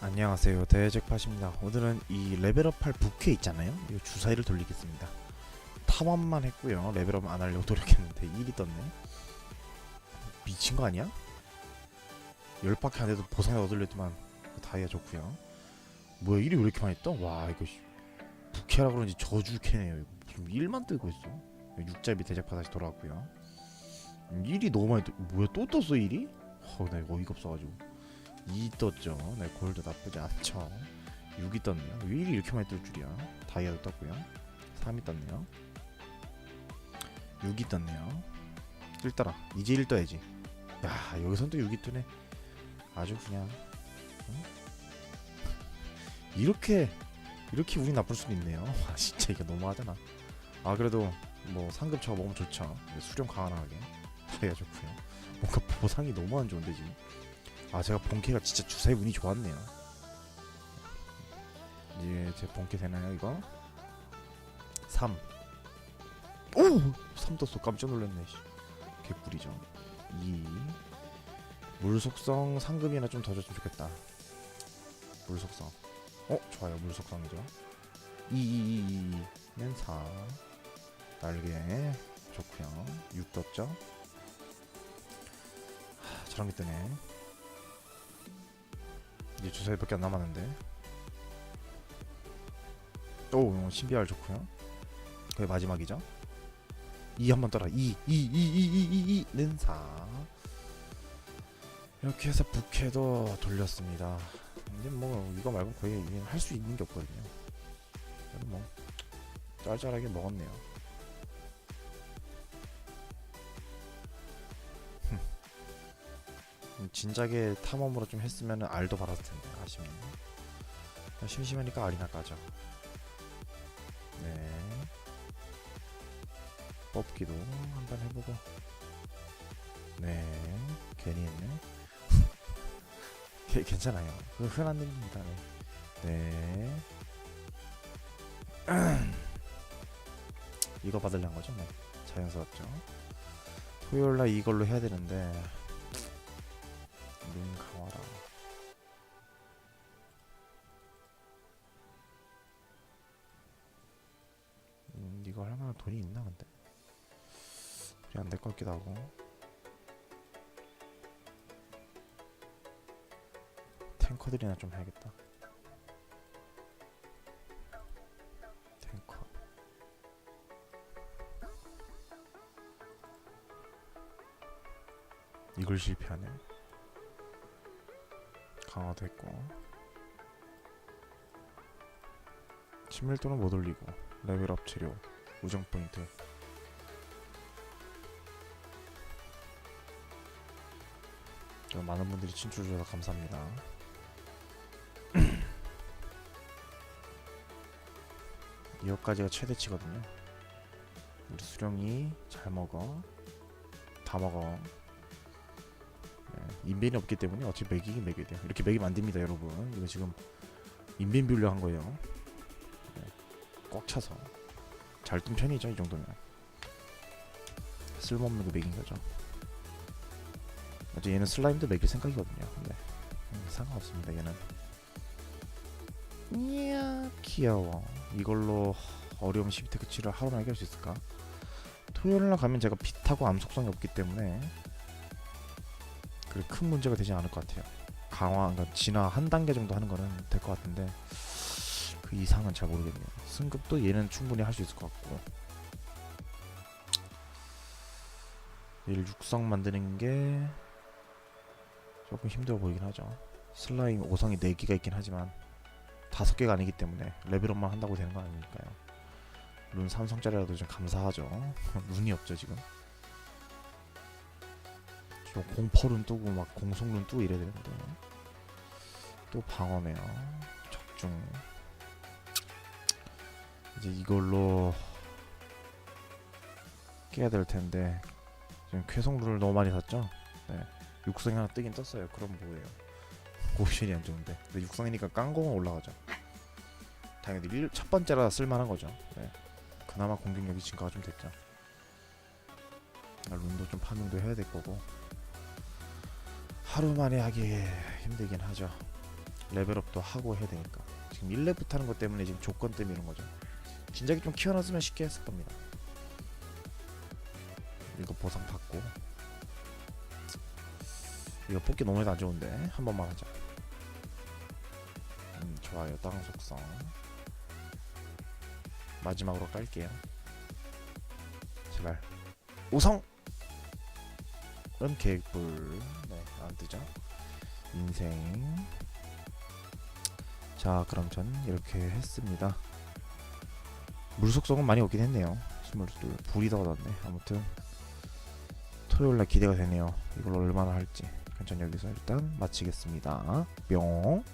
안녕하세요. 대잭팟입니다. 오늘은 이 레벨업할 부캐 있잖아요. 이 주사위를 돌리겠습니다. 탐험만 했고요. 레벨업 안 하려고 노력했는데 1이 떴네. 미친 거 아니야? 10바퀴 안 돼도 보상을 얻으려더만 그 다이아 좋고요. 뭐야 1이 왜 이렇게 많이 떠? 와 이거 씨, 부캐라 그런지 저주캐네요. 무슨 1만 뜨고 있어? 육잡이 대잭팟 다시 돌아왔고요. 1이 너무 많이 떠. 뭐야 또 떴어 1이? 어나 이거 어이가 없어가지고 2 떴죠. 네, 골드 나쁘지 않죠. 6이 떴네요. 왜 1이 이렇게 많이 뜰 줄이야. 다이아도 떴고요. 3이 떴네요. 6이 떴네요. 1 떠라. 이제 1 떠야지. 야, 여기선 또 6이 뜨네. 아주 그냥 응? 이렇게 이렇게 운이 나쁠 수도 있네요. 와, 진짜 이거 너무하잖아. 아, 그래도 뭐 상급 저거 먹으면 좋죠. 수령 강화하게. 다이아 좋고요. 뭔가 보상이 너무 안 좋은데 지금. 아 제가 본캐가 진짜 주사위 운이 좋았네요. 이제 제 본캐 되나요 이거? 3 오! 3 떴어. 깜짝 놀랐네 씨. 개꿀이죠. 2 물속성 상급이나 좀 더 줬으면 좋겠다. 물속성. 어? 좋아요. 물속성이죠. 2 2 2 2는 4 날개. 좋고요. 6 떴죠? 하, 저런 게 뜨네 이제 주사위밖에 안 남았는데. 오 신비할 좋고요. 그게 마지막이죠. 2 한번 떠라. 2 2 2 2 2 2는 4 이렇게 해서 부캐도 돌렸습니다. 이제 뭐 이거 말고 거의 할 수 있는 게 없거든요. 뭐 짤짤하게 먹었네요 음, 진작에 탐험으로 좀 했으면 알도 받았을 텐데 아쉽네. 심심하니까 알이나 까죠. 네. 뽑기도 한번 해보고. 네. 괜히 했네. 게- 괜찮아요. 그 흔한 일입니다. 네. 네. 이거 받으려는 거죠? 네. 자연스럽죠. 토요일날 이걸로 해야 되는데 눈 감아라. 음, 이거 할 만한 돈이 있나 근데? 그래 안될 것 같기도 하고. 탱커들이나 좀 해야겠다. 탱커. 이걸 실패하네. 강화됐고. 친밀도는 못 올리고 레벨업 치료 우정 포인트. 저 많은 분들이 친추 주셔서 감사합니다. 이것까지가 최대치거든요. 우리 수령이 잘 먹어. 다 먹어. 네, 인벤이 없기 때문에 어차피 매기긴 매겨야 돼요. 이렇게 매기면 안 됩니다, 여러분. 이거 지금 인벤 비우려 한 거예요. 네, 꽉 차서 잘 뜬 편이죠, 이 정도면. 쓸모없는 거 매긴 거죠. 어제 얘는 슬라임도 매길 생각이거든요. 근데 음, 상관없습니다, 얘는. 이야 귀여워. 이걸로 어려움 12테크 치를 하루만 해결할 수 있을까? 토요일날 가면 제가 빛하고 암 속성이 없기 때문에 그 큰 문제가 되지 않을 것 같아요. 강화, 그러니까 진화 한 단계 정도 하는 거는 될 것 같은데 그 이상은 잘 모르겠네요. 승급도 얘는 충분히 할 수 있을 것 같고 얘를 육성 만드는 게 조금 힘들어 보이긴 하죠. 슬라임 5성이 4개가 있긴 하지만 5개가 아니기 때문에 레벨업만 한다고 되는 건 아니니까요. 룬 3성짜리라도 좀 감사하죠. 룬이 없죠 지금. 저 공펄은 뜨고 막 공속룬 뜨고 이래야 되는데 또 방어네요 적중. 이제 이걸로 깨야 될 텐데 지금 쾌성룬을 너무 많이 샀죠? 네. 육성이 하나 뜨긴 떴어요. 그럼 뭐예요? 고시이 안 좋은데. 근데 육성이니까 깡공은 올라가죠. 당연히 일, 첫 번째라 쓸만한 거죠. 네. 그나마 공격력이 증가가 좀 됐죠. 아, 룬도 좀 파밍도 해야 될 거고 하루 만에 하기 힘들긴 하죠. 레벨업도 하고 해야 되니까. 지금 1렙부터 하는 것 때문에 지금 조건 때문에 이런 거죠. 진작에 좀 키워놨으면 쉽게 했을 겁니다. 이거 보상 받고. 이거 뽑기 너무 안 좋은데? 한 번만 하자. 음 좋아요. 땅 속성. 마지막으로 깔게요. 제발. 우성 은 계획불 네 안 뜨죠 인생. 자 그럼 전 이렇게 했습니다. 물속성은 많이 없긴 했네요. 스물둘 불이 더 얻었네. 아무튼 토요일날 기대가 되네요. 이걸 얼마나 할지. 그럼 전 여기서 일단 마치겠습니다. 뿅